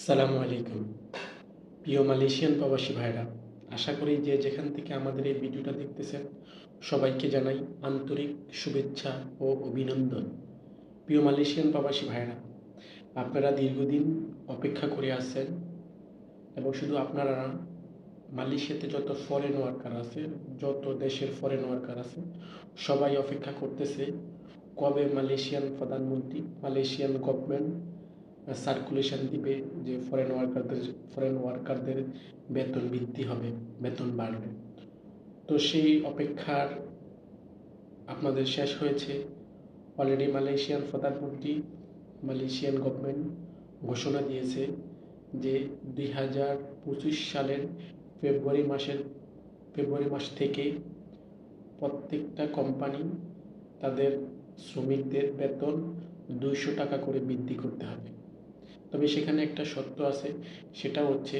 সালামু আলাইকুম। প্রিয় মালয়েশিয়ান প্রবাসী ভাইরা আশা করি যে যেখান থেকে আমাদের এই ভিডিওটা দেখতেছেন, সবাইকে জানাই আন্তরিক শুভেচ্ছা ও অভিনন্দন। প্রিয় মালয়েশিয়ান প্রবাসী ভাইরা আপনারা দীর্ঘদিন অপেক্ষা করে আসছেন এবং শুধু আপনারা না, মালয়েশিয়াতে যত ফরেন ওয়ার্কার আছে, যত দেশের ফরেন ওয়ার্কার আছে, সবাই অপেক্ষা করতেছে কবে মালয়েশিয়ান প্রধানমন্ত্রী, মালয়েশিয়ান গভর্নমেন্ট সার্কুলেশন দিবে যে ফরেন ওয়ার্কারদের ফরেন ওয়ার্কারদের বেতন বৃদ্ধি হবে, বেতন বাড়বে। তো সেই অপেক্ষার আপনাদের শেষ হয়েছে। অলরেডি মালয়েশিয়ান প্রধানমন্ত্রী মালয়েশিয়ান গভর্নমেন্ট ঘোষণা দিয়েছে যে দুই হাজার পঁচিশ সালের ফেব্রুয়ারি মাসের, ফেব্রুয়ারি মাস থেকে প্রত্যেকটা কোম্পানি তাদের শ্রমিকদের বেতন দুইশো টাকা করে বৃদ্ধি করতে হবে। তবে সেখানে একটা সত্য আছে, সেটা হচ্ছে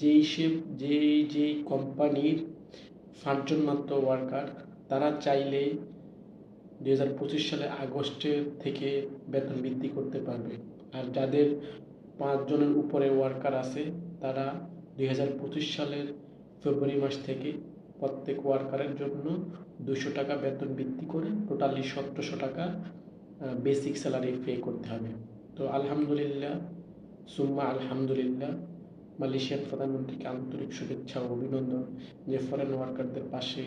যেই সে, যেই যেই কোম্পানির পাঁচজন মাত্র ওয়ার্কার তারা চাইলে দুই হাজার পঁচিশ সালে আগস্টের থেকে বেতন বৃদ্ধি করতে পারবে। আর যাদের পাঁচজনের উপরে ওয়ার্কার আছে, তারা দুই হাজার পঁচিশ সালের ফেব্রুয়ারি মাস থেকে প্রত্যেক ওয়ার্কারের জন্য দুশো টাকা বেতন বৃদ্ধি করে টোটালি সতেরোশো টাকা বেসিক স্যালারি পে করতে হবে। তো আলহামদুলিল্লাহ সুম্মা আলহামদুলিল্লাহ, মালয়েশিয়ান প্রধানমন্ত্রীকে আন্তরিক শুভেচ্ছা ও অভিনন্দন যে ফরেন ওয়ার্কারদের পাশে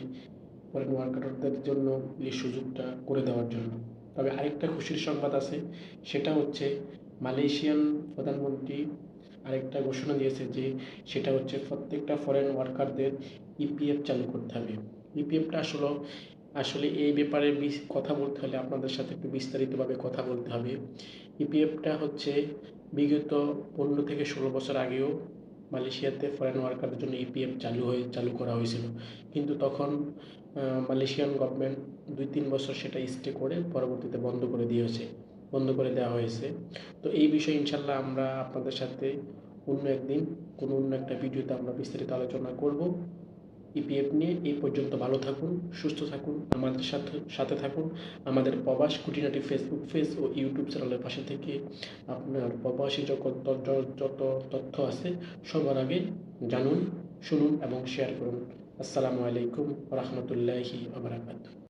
ফরেন ওয়ার্কারদের জন্য এই সুযোগটা করে দেওয়ার জন্য। তবে আরেকটা খুশির সংবাদ আছে, সেটা হচ্ছে মালয়েশিয়ান প্রধানমন্ত্রী আরেকটা ঘোষণা দিয়েছে যে সেটা হচ্ছে প্রত্যেকটা ফরেন ওয়ার্কারদের ইপিএফ চালু করতে হবে। ইপিএফটা আসলে আসলে এই ব্যাপারে কথা বলতে হলে আপনাদের সাথে একটু বিস্তারিতভাবে কথা বলতে হবে। ইপিএফটা হচ্ছে বিগত পনেরো থেকে ষোলো বছর আগেও মালয়েশিয়াতে ফরেন ওয়ার্কারদের জন্য ইপিএফ চালু হয়ে, চালু করা হয়েছিল। কিন্তু তখন মালয়েশিয়ান গভর্নমেন্ট দুই তিন বছর সেটা স্টে করে পরবর্তীতে বন্ধ করে দিয়েছে, বন্ধ করে দেওয়া হয়েছে। তো এই বিষয়ে ইনশাল্লাহ আমরা আপনাদের সাথে অন্য একদিন, কোনো অন্য একটা ভিডিওতে আমরা বিস্তারিত আলোচনা করব। ইপিএফ নিয়ে এই পর্যন্ত ভালো থাকুন, সুস্থ থাকুন, আমাদের সাথে সাথে থাকুন। আমাদের প্রবাস খুঁটিনাটি ফেসবুক পেজ ও ইউটিউব চ্যানেলের পাশে থেকে আপনার প্রবাসী জগৎ যত তথ্য আছে সবার আগে জানুন, শুনুন এবং শেয়ার করুন। আসসালামু আলাইকুম রহমতুল্লাহি আবরাকাত